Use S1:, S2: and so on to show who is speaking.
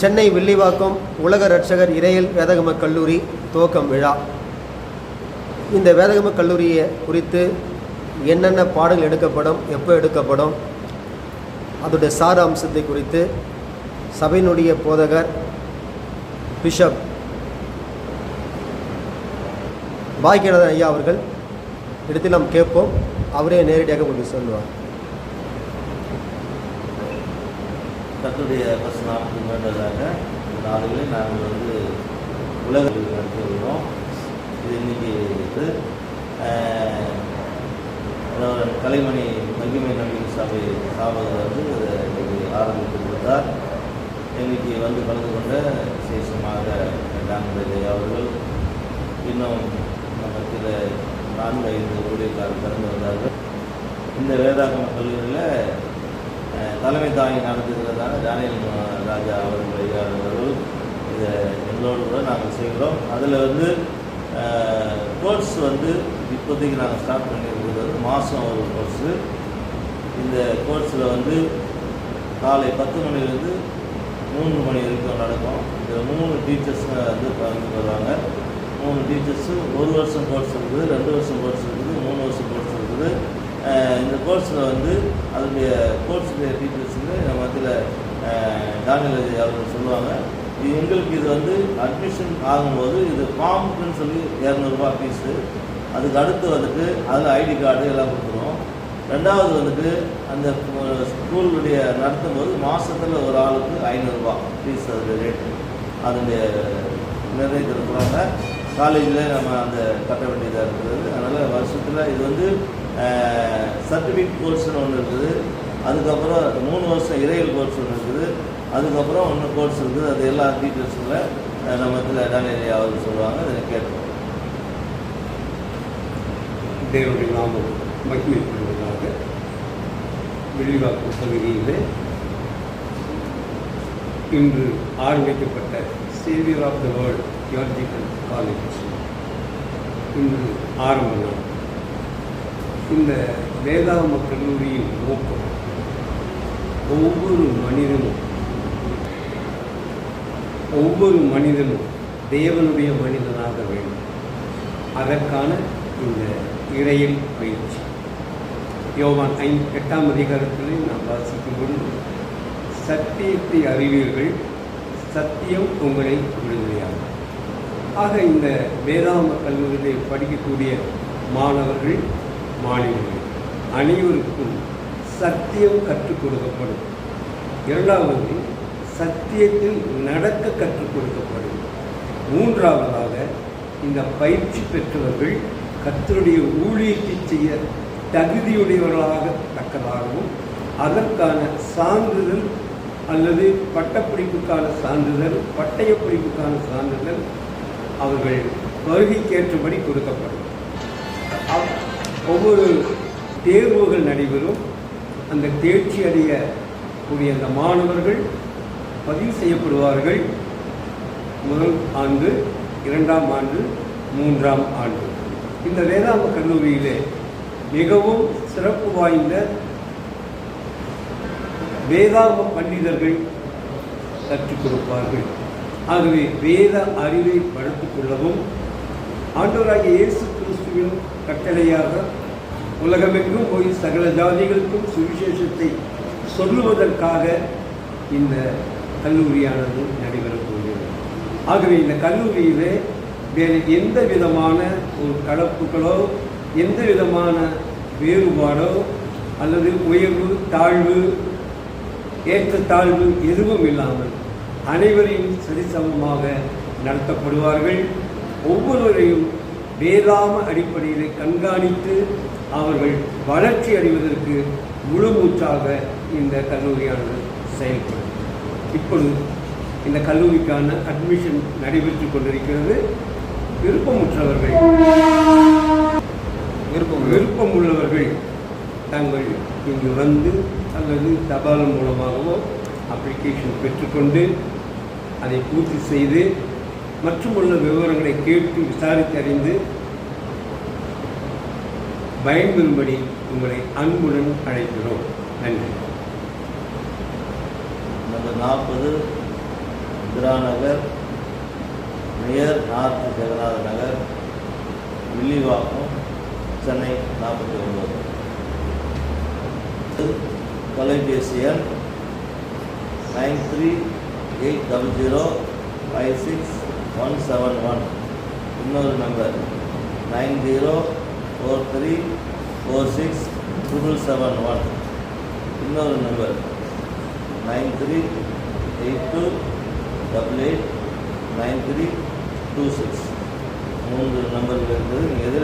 S1: சென்னை வில்லிவாக்கம் உலக ரட்சகர் இறையல் வேதகம கல்லூரி துவக்கம் விழா. இந்த வேதகம கல்லூரியை குறித்து என்னென்ன பாடங்கள் எடுக்கப்படும் எப்போ எடுக்கப்படும் அதோடைய சார அம்சத்தை குறித்து சபையினுடைய போதகர் பிஷப் பாக்கியநாதன் ஐயா அவர்கள் இடத்தில் நாம் கேட்போம். அவரே நேரடியாக உங்களுக்கு சொல்லுவார்.
S2: கத்துடைய பசு நாற்பது வேண்டதாக இந்த நாடுகளில் நாங்கள் வந்து உலகில் வருகிறோம். இது இன்னைக்கு இது. அதாவது கலைமணி மகிமை நம்பிக்கை சபை சாபகர் வந்து இன்றைக்கு ஆரம்பித்து கொடுத்தார் இன்னைக்கு வந்து கலந்து கொண்ட விசேஷமாக டாக்டர் அவர்கள் இன்னும் சில நான்கு ஐந்து ஊழியர்கள் திறந்து வந்தார்கள். இந்த வேதாகம கல்லூரியில் தலைமை தாங்கி நடத்துகிறதான தானியல் ராஜா அவர்கள் ஐயா அவர்கள் இதை எங்களோடு கூட நாங்கள் செய்கிறோம். அதில் வந்து கோர்ஸ் வந்து இப்போதைக்கு நாங்கள் ஸ்டார்ட் பண்ணியிருக்கிறது வந்து மாதம் ஒரு கோர்ஸு இந்த கோர்ஸில் வந்து காலை பத்து மணிலேருந்து மூணு மணி வரைக்கும் நடக்கும். இந்த மூணு டீச்சர்ஸ் வந்து கலந்து வருவாங்க மூணு டீச்சர்ஸு ஒரு வருஷம் கோர்ஸ் இருக்குது ரெண்டு வருஷம் கோர்ஸ் இருக்குது மூணு வருஷம் கோர்ஸ் இருக்குது. இந்த கோர்ஸில் வந்து அதனுடைய கோர்ஸுடைய டீச்சர்ஸுக்கு நம்ம மத்தியில் டானியல் அவர்கள் சொல்லுவாங்க. இது எங்களுக்கு இது வந்து அட்மிஷன் ஆகும்போது இது ஃபார்முக்குன்னு சொல்லி இரநூறுபா ஃபீஸு அதுக்கு அடுத்து வந்துட்டு அதில் ஐடி கார்டு எல்லாம் கொடுத்துருவோம். ரெண்டாவது வந்துட்டு அந்த ஸ்கூலுடைய நடத்தும் போது மாதத்தில் ஒரு ஆளுக்கு ஐநூறுரூபா ஃபீஸ் அது ரேட்டு அதனுடைய நிறைவேற்றிருக்கிறாங்க காலேஜில் நம்ம அந்த கட்ட வேண்டியதாக இருக்கிறது அதனால் வருஷத்தில் இது வந்து சர்டிஃபிகேட் கோர்ஸ்னு ஒன்று இருக்குது. அதுக்கப்புறம் மூணு வருஷம் இறையல் கோர்ஸ் ஒன்று இருக்குது. அதுக்கப்புறம் ஒன்று கோர்ஸ் இருக்குது. அது எல்லா டீட்டெயில்ஸுங்களை நம்ம இதில் டானியல் அவர் சொல்லுவாங்க அதை கேட்போம்.
S3: தேவனுடைய நாமம் மகிமைப்படுவதாக விழிவாக்கு பகுதியில் இன்று ஆரம்பிக்கப்பட்ட saviour of the world theological college இன்று ஆரம்ப நாள். இந்த வேதாம கல்லூரியின் நோக்கம் ஒவ்வொரு மனிதனும் ஒவ்வொரு மனிதனும் தேவனுடைய மனிதனாக வேண்டும். அதற்கான இந்த இறையில் பயிற்சி. யோவான் ஐ எட்டாம் அதிகாரத்தில் நாம் வாசிக்கும் பொழுது சத்தியத்தை அறிவீர்கள் சத்தியம் உங்களை விடுதலையாகும் ஆக இந்த வேதாம கல்லூரியில் படிக்கக்கூடிய மாணவர்கள் மாணவிகள் அனைவருக்கும் சத்தியம் கற்றுக் கொடுக்கப்படும். இரண்டாவது சத்தியத்தில் நடக்க கற்றுக் கொடுக்கப்படும். மூன்றாவதாக இந்த பயிற்சி பெற்றவர்கள் கத்தருடைய ஊழியத்தை செய்ய தகுதியுடையவர்களாக தக்கதாகவும் அதற்கான சான்றிதழ் அல்லது பட்டப்படிப்புக்கான சான்றிதழ் பட்டய படிப்புக்கான சான்றிதழ் அவர்கள் வருகைக்கேற்றபடி கொடுக்கப்படும். அவ்- ஒவ்வொரு தேர்வுகள் நடைபெறும். அந்த தேர்ச்சி அடைய கூடிய அந்த மாணவர்கள் பதிவு செய்யப்படுவார்கள். முதல் ஆண்டு இரண்டாம் ஆண்டு மூன்றாம் ஆண்டு. இந்த வேதாந்த கல்லூரியிலே மிகவும் சிறப்பு வாய்ந்த வேதாம பண்டிதர்கள் கற்றுக் கொடுப்பார்கள். ஆகவே வேத அறிவை வளர்த்துக் கொள்ளவும் ஆண்டவராகிய இயேசு கிறிஸ்துவின் கட்டளையாக உலகமெங்கும் போய் சகல ஜாதிகளுக்கும் சுவிசேஷத்தை சொல்லுவதற்காக இந்த கல்லூரியானது நடைபெறப் போகிறது. ஆகவே இந்த கல்லூரியில் வேறு எந்த விதமான ஒரு கலப்புகளோ எந்த விதமான வேறுபாடோ அல்லது உயர்வு தாழ்வு ஏற்றத்தாழ்வு எதுவும் இல்லாமல் அனைவரையும் சரிசமமாக நடத்தப்படுவார்கள். ஒவ்வொருவரையும் வேதாம அடிப்படையில் கண்காணித்து அவர்கள் வளர்ச்சி அடைவதற்கு முழு மூச்சாக இந்த கல்லூரியானது செயல்படும் இப்பொழுது இந்த கல்லூரிக்கான அட்மிஷன் நடைபெற்றுக் கொண்டிருக்கிறது. விருப்பமுற்றவர்கள்
S1: விருப்பம்
S3: விருப்பம் உள்ளவர்கள் தாங்கள் இங்கு வந்து அல்லது தபால் மூலமாகவோ அப்ளிகேஷன் பெற்றுக்கொண்டு அதை பூர்த்தி செய்து மற்றும் உள்ள விவரங்களை கேட்டு விசாரித்து அறிந்து பயன்பெறும்படி உங்களை அன்புடன் அழைக்கிறோம். நன்றி.
S2: நம்பர் நாற்பது இந்திரா நகர் நியர் நார்த் ஜெகநாத நகர் வில்லிவாக்கம் சென்னை நாற்பத்தி ஒன்பது தொலைபேசி எண் nine three eight double zero five six one seven one இன்னொரு number nine zero four three four six triple seven one இன்னொரு number nine three eight two double eight nine three two six மூன்று நம்பர்கள் இருக்குது நீங்கள்